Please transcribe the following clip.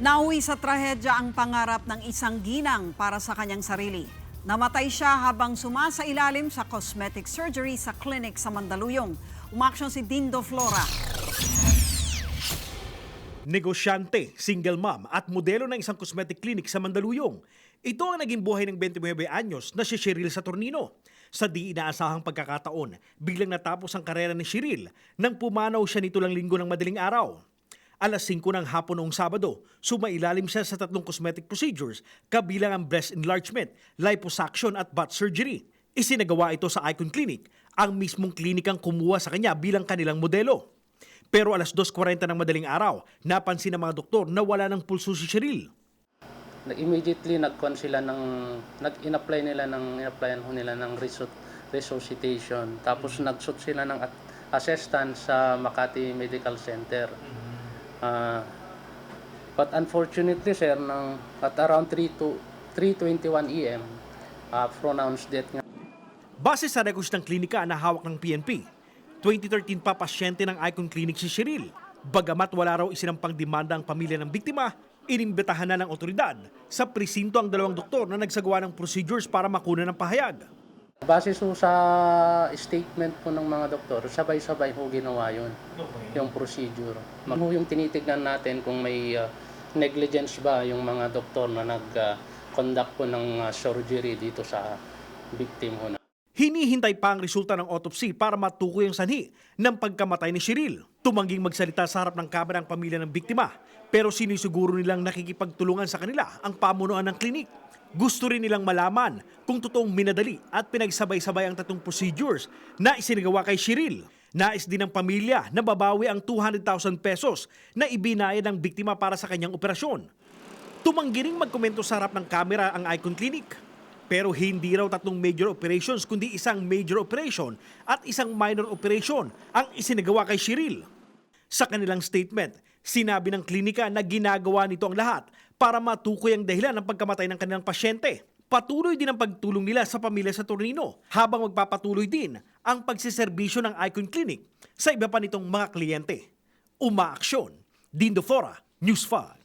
Nauwi sa trahedya ang pangarap ng isang ginang para sa kanyang sarili. Namatay siya habang sumasa ilalim sa cosmetic surgery sa clinic sa Mandaluyong. Umaksyon si Dindo Flora. Negosyante, single mom at modelo ng isang cosmetic clinic sa Mandaluyong. Ito ang naging buhay ng 29 anyos na si Cheryl Saturnino. Sa di inaasahang pagkakataon, biglang natapos ang karera ni Cheryl nang pumanaw siya nito lang linggo ng madaling araw. Alas 5 ng hapon noong Sabado, sumailalim siya sa tatlong cosmetic procedures kabilang ang breast enlargement, liposuction at butt surgery. Isinagawa ito sa Icon Clinic, ang mismong klinikang kumuha sa kanya bilang kanilang modelo. Pero alas 2.40 ng madaling araw, napansin ng mga doktor na wala ng pulso si Cheryl. Nag-immediately nag-con sila ng nag-in-apply nila ng in-applyan ho nila ng resu- resuscitation. Tapos nag-shoot sila ng assistant sa Makati Medical Center. Ah, but unfortunately sir, ng, at around 3 to 3:21 AM, uh, pronounced death nga Base sa records ng klinika na hawak ng PNP, 2013 pa pasyente ng Icon Clinic si Cheryl. Bagamat wala raw isinampang demanda ang pamilya ng biktima, inimbitahan na ng otoridad sa presinto ang dalawang doktor na nagsagawa ng procedures para makuna ng pahayag. Base so sa statement po ng mga doktor, sabay-sabay ho ginawa yun, yung procedure. Mag yung tinitignan natin kung may uh, negligence ba yung mga doktor na nag-conduct po ng uh, surgery dito sa victim ho na. Hinihintay pa ang resulta ng autopsy para matukoy ang sanhi ng pagkamatay ni Cheryl. Tumangging magsalita sa harap ng kamera ang pamilya ng biktima, pero sinisiguro nilang nakikipagtulungan sa kanila ang pamunuan ng klinik. Gusto rin nilang malaman kung totoong minadali at pinagsabay-sabay ang tatong procedures na isinagawa kay Cheryl. Nais din ng pamilya na babawi ang 200,000 pesos na ibinayad ng biktima para sa kanyang operasyon. Tumanggi ring magkomento sa harap ng kamera ang Icon Clinic. Pero hindi raw tatlong major operations kundi isang major operation at isang minor operation ang isinagawa kay Cheryl. Sa kanilang statement, sinabi ng klinika na ginagawa nito ang lahat para matukoy ang dahilan ng pagkamatay ng kanilang pasyente. Patuloy din ang pagtulong nila sa pamilya sa Tornino habang magpapatuloy din ang pagsiservisyo ng Icon Clinic sa iba pa nitong mga kliyente. Umaaksyon. Dindo Fora, News 5.